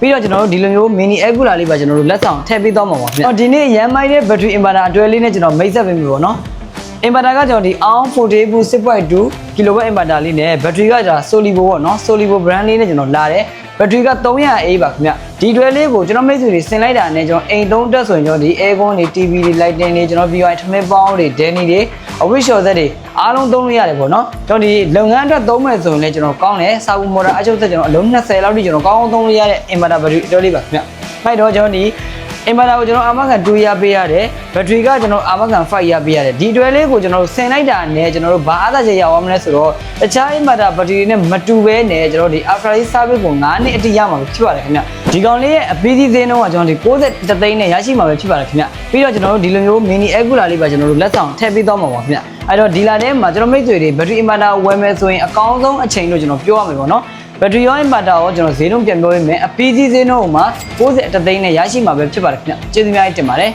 ပြီးတော့ကျွန်တော်တို့ဒီလိုမျိုး mini air cooler လေးပါကျွန်တော်တို့လက်ဆောင်ထည့်ပေးသွားမှာပါခင်ဗျဒီနေ့ရမ်းမိုက်တဲ့ battery inverter အတွဲလေးနဲ့ကျွန်တော်မိတ်ဆက်ပေးပြီပေါ့နော် inverter ကကျွန်တော်ဒီ ARM 40 volt 6.2 kW inverter လေးနဲ့ battery ကကျွန်တော် Solivo ပေါ့နော် Solivo brand လေးနဲ့ကျွန်တော်လာတယ် battery က 300A ပါခင်ဗျဒီတွဲလေးကိုကျွန်တော်မိတ်ဆွေတွေဆင်လိုက်တာနဲ့ကျွန်တော်အိမ်သုံးတက်ဆိုရင်ကျွန်တော်ဒီ aircon တွေ TV တွေ lighting တွေကျွန်တော် VI ထမင်းပေါင်းတွေ Danny တွေ office shot ဆက်တွေအားလုံးသုံးလို့ရတယ်ပေါ့နော်ကျွန်တော်ဒီလုပ်ငန်းအတွက်သုံးမယ်ဆိုရင်လည်းကျွန်တော်ကောင်းတယ်စာဘူး model အချုပ်ဆက်ကျွန်တော်အလုံး20လောက်ထိကျွန်တော်ကောင်းအောင်သုံးလို့ရတဲ့ inverter battery အတွဲလေးပါခင်ဗျအဲ့တော့ကျွန်တော်ဒီ အင်ဗာတာကိုကျွန်တော်အာမခံ2ရပေးရတယ်ဘက်ထရီကကျွန်တော်အာမခံ5ရပေးရတယ်ဒီတွဲလေးကိုကျွန်တော်ဆင်လိုက်တာနဲ့ကျွန်တော်တို့ဘာအားသာချက်ရအောင်မလဲဆိုတော့တခြားအင်ဗာတာဘက်ထရီနဲ့မတူဘဲနဲ့ကျွန်တော်ဒီ after service ကို9နှစ်အတိရမှာဖြစ်ပါတယ်ခင်ဗျဒီကောင်လေးရဲ့အပီးစီးသေးနှုန်းကကျွန်တော်ဒီ60သိန်းနဲ့ရရှိမှာပဲဖြစ်ပါတယ်ခင်ဗျပြီးတော့ကျွန်တော်တို့ဒီလိုမျိုး mini air cooler လေးပါကျွန်တော်တို့လက်ဆောင်ထည့်ပေးသွားမှာပါခင်ဗျအဲ့တော့ဒီလာထဲမှာကျွန်တော်မိတ်ဆွေတွေဘက်ထရီအင်ဗာတာဝယ်မယ်ဆိုရင်အကောင်းဆုံးအချိန်လို့ကျွန်တော်ပြောရမယ်ပေါ့နော် ဘက်ထရီရောအင်ဗာတာကိုကျွန်တော်ဈေးနှုန်းပြန်ပြောရင်းမယ်အပီးစီးဈေးနှုန်းမှာ60အတသိန်းနဲ့ရရှိမှာပဲဖြစ်ပါတယ်ခင်ဗျကျေးဇူးများတင်ပါတယ်